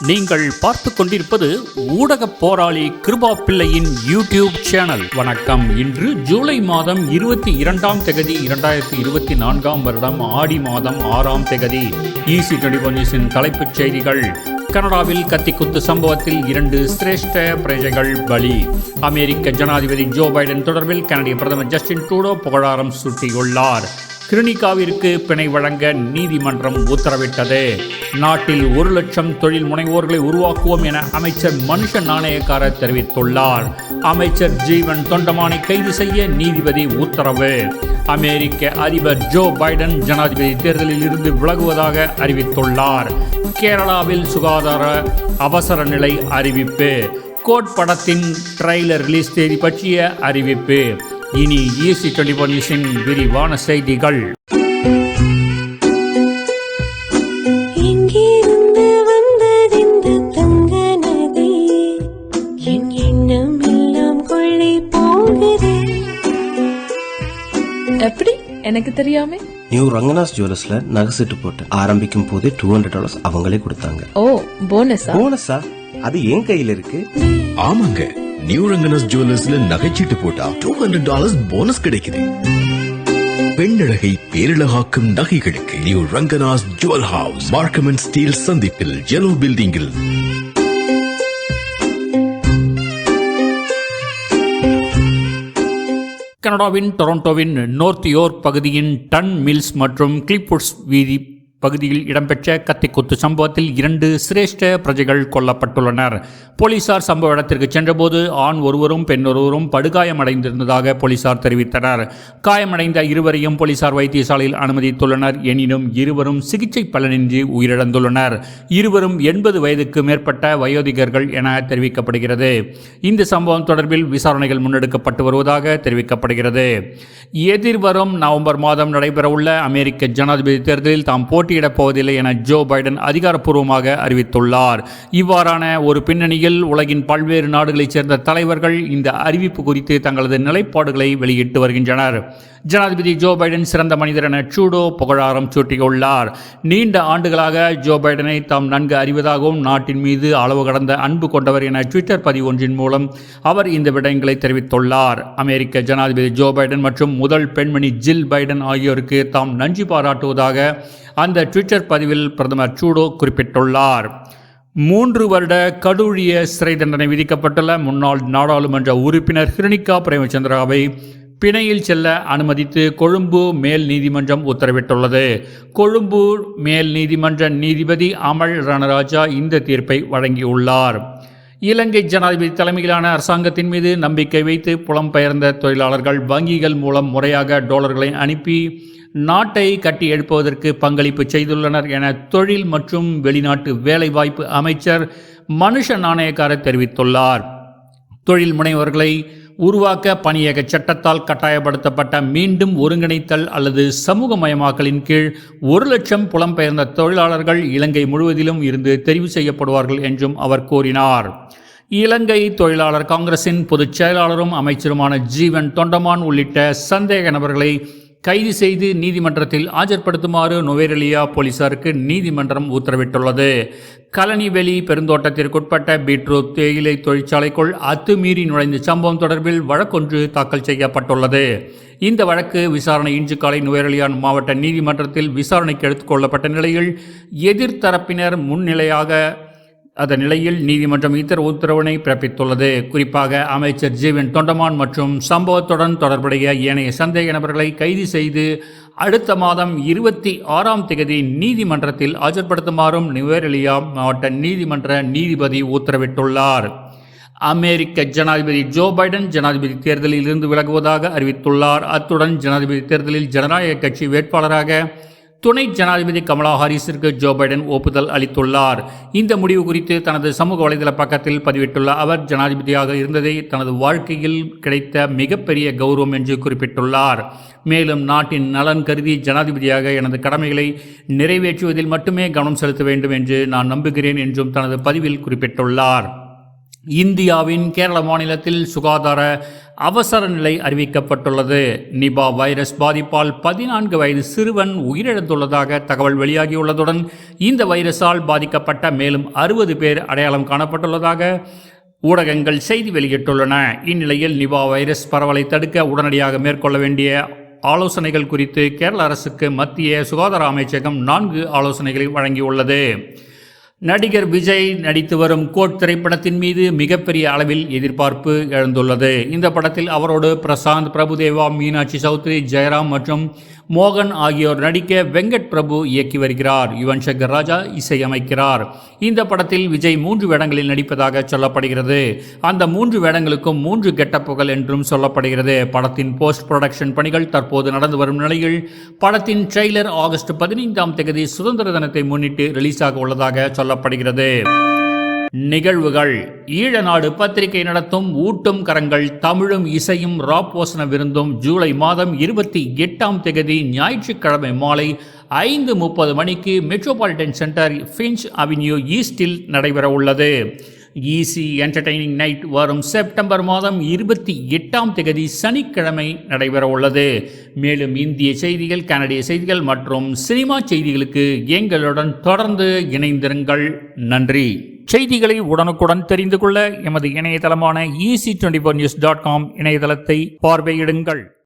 நீங்கள் பார்த்து கொண்டிருப்பது ஊடக போராளி கிருபா பிள்ளையின் யூடியூப் சேனல். வணக்கம். இன்று ஜூலை மாதம் இருபத்தி இரண்டாம் தேதி இரண்டாயிரத்தி இருபத்தி நான்காம் வருடம் ஆடி மாதம் ஆறாம் தேதி. ஈசி டுவெண்டி தலைப்புச் செய்திகள். கனடாவில் கத்திக்குத்து சம்பவத்தில் இரண்டு சிரேஷ்ட பிரஜைகள் பலி. அமெரிக்க ஜனாதிபதி ஜோ பைடன் தொடர்பில் கனடிய பிரதமர் ஜஸ்டின் ட்ரூடோ புகழாரம் சூட்டியுள்ளார். கிருணிகாவிற்கு பிணை வழங்க நீதிமன்றம் உத்தரவிட்டது. நாட்டில் ஒரு லட்சம் தொழில் முனைவோர்களை உருவாக்குவோம் என அமைச்சர் மனுஷ நாணயக்காரர் தெரிவித்துள்ளார். அமைச்சர் ஜீவன் தொண்டமானை கைது செய்ய நீதிபதி உத்தரவு. அமெரிக்க அதிபர் ஜோ பைடன் ஜனாதிபதி தேர்தலில் இருந்து விலகுவதாக அறிவித்துள்ளார். கேரளாவில் சுகாதார அவசர நிலை அறிவிப்பு. கோட் படத்தின் ட்ரெய்லர் ரிலீஸ் தேதி பற்றிய அறிவிப்பு. இனி ஈசி டுவெண்டி நியூஸின் விரிவான செய்திகள். எப்படி? எனக்கு தெரியாம. நியூ ரங்கநாஸ் ஜுவல்லர்ஸ்ல நகை செட்டு போட்டேன் ஆரம்பிக்கும் போதே டூ ஹண்ட்ரட் டாலர்ஸ் அவங்களே கொடுத்தாங்க. ஓ போனஸா போனஸா அது என் கையில இருக்கு. ஆமாங்க. நியூ ரங்கனஸ் ஜுவல்லர்ஸ்ல நகைச்சீட்டு போட்டா டூ ஹண்ட்ரட் டாலர்ஸ் போனஸ் கிடைக்குது. பெண்ணழகை பேரழகாக்கும் நகைகளுக்கு new Ranganas jewel house Markham and Steeles சந்திப்பில் ஜெலோ பில்டிங்கில் கனடாவின் டொரண்டோவின் நோர்த் யோர்க் பகுதியின் டன் மில்ஸ் மற்றும் கிளிப்வுட்ஸ் வீதி பகுதியில் இடம்பெற்ற கத்திக்குத்து சம்பவத்தில் இரண்டு சிரேஷ்ட பிரஜைகள் கொல்லப்பட்டுள்ளனர். போலீசார் சம்பவ இடத்திற்கு சென்றபோது ஆண் ஒருவரும் பெண் ஒருவரும் படுகாயமடைந்திருந்ததாக போலீசார் தெரிவித்தனர். காயமடைந்த இருவரையும் போலீசார் வைத்தியசாலையில் அனுமதித்துள்ளனர். எனினும் இருவரும் சிகிச்சை பலனின்றி உயிரிழந்துள்ளனர். இருவரும் எண்பது வயதுக்கு மேற்பட்ட வயோதிகர்கள் என தெரிவிக்கப்படுகிறது. இந்த சம்பவம் தொடர்பில் விசாரணைகள் முன்னெடுக்கப்பட்டு வருவதாக தெரிவிக்கப்படுகிறது. எதிர்வரும் நவம்பர் மாதம் நடைபெறவுள்ள அமெரிக்க ஜனாதிபதி தேர்தலில் தாம் போட்டியிடப் போவதில்லை என ஜோ பைடன் அதிகாரப்பூர்வமாக அறிவித்துள்ளார். இவ்வாறான ஒரு பின்னணியில் உலகின் பல்வேறு நாடுகளைச் சேர்ந்த தலைவர்கள் இந்த அறிவிப்பு குறித்து தங்களது நிலைப்பாடுகளை வெளியிட்டு வருகின்றனர். ஜனாதிபதி ஜோ பைடன் சிறந்த மனிதர் என ட்ரூடோ புகழாரம் சூட்டியுள்ளார். நீண்ட ஆண்டுகளாக ஜோ பைடனை தாம் நன்கு அறிவதாகவும் நாட்டின் மீது அளவு கடந்த அன்பு கொண்டவர் என ட்விட்டர் பதிவு ஒன்றின் மூலம் அவர் இந்த விடயங்களை தெரிவித்துள்ளார். அமெரிக்க ஜனாதிபதி ஜோ பைடன் மற்றும் முதல் பெண்மணி ஜில் பைடன் ஆகியோருக்கு தாம் நன்றி பாராட்டுவதாக அந்த ட்விட்டர் பதிவில் பிரதமர் ட்ரூடோ குறிப்பிட்டுள்ளார். மூன்று வருட கடூழிய சிறை தண்டனை விதிக்கப்பட்டுள்ள முன்னாள் நாடாளுமன்ற உறுப்பினர் ஹிரணிகா பிரேமச்சந்திராவை பிணையில் செல்ல அனுமதித்து கொழும்பு மேல் நீதிமன்றம் உத்தரவிட்டுள்ளது. கொழும்பு மேல் நீதிமன்ற நீதிபதி அமல் ரணராஜா இந்த தீர்ப்பை வழங்கியுள்ளார். இலங்கை ஜனாதிபதி தலைமையிலான அரசாங்கத்தின் மீது நம்பிக்கை வைத்து புலம்பெயர்ந்த தொழிலாளர்கள் வங்கிகள் மூலம் முறையாக டாலர்களை அனுப்பி நாட்டை கட்டி எழுப்புவதற்கு பங்களிப்பு செய்துள்ளனர் என தொழில் மற்றும் வெளிநாட்டு வேலைவாய்ப்பு அமைச்சர் மனுஷ நாணயக்காரர் தெரிவித்துள்ளார். தொழில் முனைவர்களை உருவாக்க பணியக சட்டத்தால் கட்டாயப்படுத்தப்பட்ட மீண்டும் ஒருங்கிணைத்தல் அல்லது சமூகமயமாக்கலின் கீழ் ஒரு லட்சம் புலம்பெயர்ந்த தொழிலாளர்கள் இலங்கை முழுவதிலும் இருந்து தெரிவு செய்யப்படுவார்கள் என்றும் அவர் கூறினார். இலங்கை தொழிலாளர் காங்கிரசின் பொதுச் செயலாளரும் அமைச்சருமான ஜீவன் தொண்டமான் உள்ளிட்ட சந்தேக நபர்களை கைது செய்து நீதிமன்றத்தில் ஆஜர்படுத்துமாறு நுவேரெலியா போலீசாருக்கு நீதிமன்றம் உத்தரவிட்டுள்ளது. கலனிவெளி பெருந்தோட்டத்திற்குட்பட்ட பீட்ரூட் தேயிலை தொழிற்சாலைக்குள் அத்துமீறி நுழைந்த சம்பவம் தொடர்பில் வழக்கொன்று தாக்கல் செய்யப்பட்டுள்ளது. இந்த வழக்கு விசாரணை இன்று காலை நுவேரெலியான் மாவட்ட நீதிமன்றத்தில் விசாரணைக்கு எடுத்துக்கொள்ளப்பட்ட நிலையில் எதிர்த்தரப்பினர் முன்னிலையாக அதன் நிலையில் நீதிமன்றம் இத்தர உத்தரவினை பிறப்பித்துள்ளது. குறிப்பாக அமைச்சர் ஜீவன் தொண்டமான் மற்றும் சம்பவத்துடன் தொடர்புடைய ஏனைய சந்தேக நபர்களை கைது செய்து அடுத்த மாதம் இருபத்தி ஆறாம் தேதி நீதிமன்றத்தில் ஆஜர்படுத்துமாறும் நுவேரெலியா மாவட்ட நீதிமன்ற நீதிபதி உத்தரவிட்டுள்ளார். அமெரிக்க ஜனாதிபதி ஜோ பைடன் ஜனாதிபதி தேர்தலில் இருந்து விலகுவதாக அறிவித்துள்ளார். அத்துடன் ஜனாதிபதி தேர்தலில் ஜனநாயக கட்சி வேட்பாளராக துணை ஜனாதிபதி கமலா ஹாரிஸிற்கு ஜோ பைடன் ஒப்புதல் அளித்துள்ளார். இந்த முடிவு குறித்து தனது சமூக வலைதள பக்கத்தில் பதிவிட்டுள்ள அவர் ஜனாதிபதியாக இருந்ததை தனது வாழ்க்கையில் கிடைத்த மிகப்பெரிய கௌரவம் என்று குறிப்பிட்டுள்ளார். மேலும் நாட்டின் நலன் கருதி ஜனாதிபதியாக எனது கடமைகளை நிறைவேற்றுவதில் மட்டுமே கவனம் செலுத்த வேண்டும் என்று நான் நம்புகிறேன் என்றும் தனது பதிவில் குறிப்பிட்டுள்ளார். இந்தியாவின் கேரள மாநிலத்தில் சுகாதார அவசர நிலை அறிவிக்கப்பட்டுள்ளது. நிபா வைரஸ் பாதிப்பால் பதினான்கு வயது சிறுவன் உயிரிழந்துள்ளதாக தகவல் வெளியாகியுள்ளதுடன் இந்த வைரஸால் பாதிக்கப்பட்ட மேலும் அறுபது பேர் அடையாளம் காணப்பட்டுள்ளதாக ஊடகங்கள் செய்தி வெளியிட்டுள்ளன. இந்நிலையில் நிபா வைரஸ் பரவலை தடுக்க உடனடியாக மேற்கொள்ள வேண்டிய ஆலோசனைகள் குறித்து கேரள அரசுக்கு மத்திய சுகாதார அமைச்சகம் நான்கு ஆலோசனைகளை வழங்கியுள்ளது. நடிகர் விஜய் நடித்து வரும் கோட் திரைப்படத்தின் மீது மிகப்பெரிய அளவில் எதிர்பார்ப்பு எழுந்துள்ளது. இந்த படத்தில் அவரோடு பிரசாந்த் பிரபுதேவா மீனாட்சி சௌத்ரி ஜெயராம் மற்றும் மோகன் ஆகியோர் நடிக்க வெங்கட் பிரபு இயக்கி வருகிறார். யுவன் சங்கர் ராஜா இசையமைக்கிறார். இந்த படத்தில் விஜய் மூன்று வேடங்களில் நடிப்பதாக சொல்லப்படுகிறது. அந்த மூன்று வேடங்களுக்கும் மூன்று கெட்டப்புகள் என்றும் சொல்லப்படுகிறது. படத்தின் போஸ்ட் ப்ரொடக்ஷன் பணிகள் தற்போது நடந்து வரும் நிலையில் படத்தின் ட்ரெய்லர் ஆகஸ்ட் பதினைந்தாம் தேதி சுதந்திர தினத்தை முன்னிட்டு ரிலீஸ் ஆக உள்ளதாக சொல்லப்படுகிறது. நிகழ்வுகள். ஈழநாடு பத்திரிகை நடத்தும் ஊட்டும் கரங்கள் தமிழும் இசையும் ராப்போசன விருந்தும் ஜூலை மாதம் இருபத்தி எட்டாம் தேதி ஞாயிற்றுக்கிழமை மாலை ஐந்து முப்பது மணிக்கு மெட்ரோபாலிட்டன் சென்டர் ஃபின்ச் அவென்யூ ஈஸ்டில் நடைபெற உள்ளது ஈசி என்டர்டெய்னிங் நைட் வரும் செப்டம்பர் மாதம் இருபத்தி எட்டாம் தேதி சனிக்கிழமை நடைபெற உள்ளது. மேலும் இந்திய செய்திகள் கனடிய செய்திகள் மற்றும் சினிமா செய்திகளுக்கு எங்களுடன் தொடர்ந்து இணைந்திருங்கள். நன்றி. செய்திகளை உடனுக்குடன் தெரிந்து கொள்ள எமது இணையதளமான easy twenty four news dot com இணையதளத்தை பார்வையிடுங்கள்.